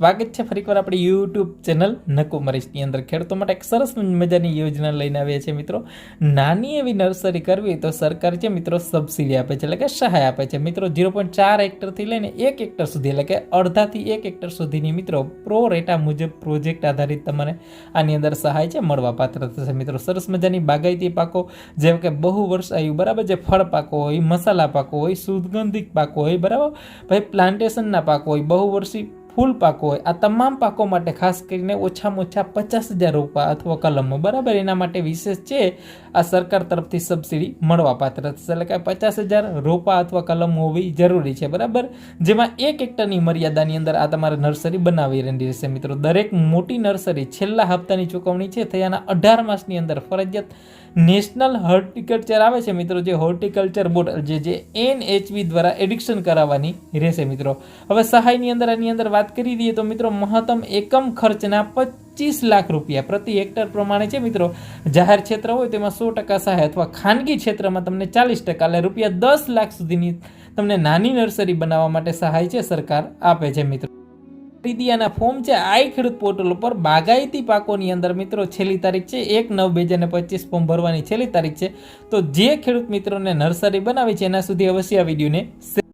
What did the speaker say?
સ્વાગત છે ફરીકવાર આપણી યુટ્યુબ ચેનલ નકુમરીશની અંદર ખેડૂતો માટે એક સરસ મજાની યોજના લઈને આવ્યા છે મિત્રો. નાની એવી નર્સરી કરવી તો સરકાર છે મિત્રો સબસિડી આપે છે, એટલે કે સહાય આપે છે. મિત્રો ઝીરો પોઈન્ટ ચાર હેક્ટરથી લઈને એક હેક્ટર સુધી, એટલે કે અડધાથી એક હેક્ટર સુધીની મિત્રો પ્રો રેટા મુજબ પ્રોજેક્ટ આધારિત તમને આની અંદર સહાય છે, મળવા પાત્ર થશે. મિત્રો સરસ મજાની બાગાયતી પાકો, જેમ કે બહુ વર્ષ આવ્યું બરાબર જે ફળ પાકો હોય, મસાલા પાકો હોય, સુગંધિત પાકો હોય, બરાબર? ભાઈ પ્લાન્ટેશનના પાકો હોય, બહુ વર્ષી ફૂલ પાકો હોય. આ તમામ પાકો માટે ખાસ કરીને ઓછામાં ઓછા પચાસ હજાર રૂપિયા અથવા કલમો બરાબર? એના માટે વિશેષ છે, આ સરકાર તરફથી સબસિડી મળવા પાત્ર થશે એટલે કે પચાસ હજાર રોપા અથવા કલમ હોવી જરૂરી છે. બરાબર? જેમાં એક હેક્ટરની મર્યાદાની અંદર આ તમારે નર્સરી બનાવી રહેશે. મિત્રો, દરેક મોટી નર્સરી છેલ્લા હપ્તાની ચૂકવણી છે. થયાના અઢાર માસની અંદર ફરજિયાત નેશનલ હોર્ટિકલ્ચર આવે છે. મિત્રો, જે હોર્ટિકલ્ચર બોર્ડ જે જે એનએચવી દ્વારા એડિક્શન કરાવવાની રહેશે. મિત્રો, હવે સહાયની અંદર, આની અંદર વાત કરી દઈએ તો મિત્રો મહત્તમ એકમ ખર્ચના પચીસ લાખ રૂપિયા પ્રતિ હેક્ટર પ્રમાણે છે મિત્રો. જાહેર ક્ષેત્ર હોય તેમાં સો ટકા સહાય અથવા ખાનગી ક્ષેત્રમાં તમને ચાલીસ ટકા એટલે રૂપિયા દસ લાખ સુધીની તમને નાની નર્સરી બનાવવા માટે સહાય છે સરકાર આપે છે મિત્રો. ખરીદીયાના ફોર્મ છે આઈ ખેડૂત પોર્ટલ ઉપર બાગાયતી પાકોની અંદર મિત્રો છેલ્લી તારીખ છે એક નવ બે હજાર પચીસ ફોર્મ ભરવાની છેલ્લી તારીખ છે. તો જે ખેડૂત મિત્રોને નર્સરી બનાવી છે એના સુધી અવશ્ય આ વિડીયોને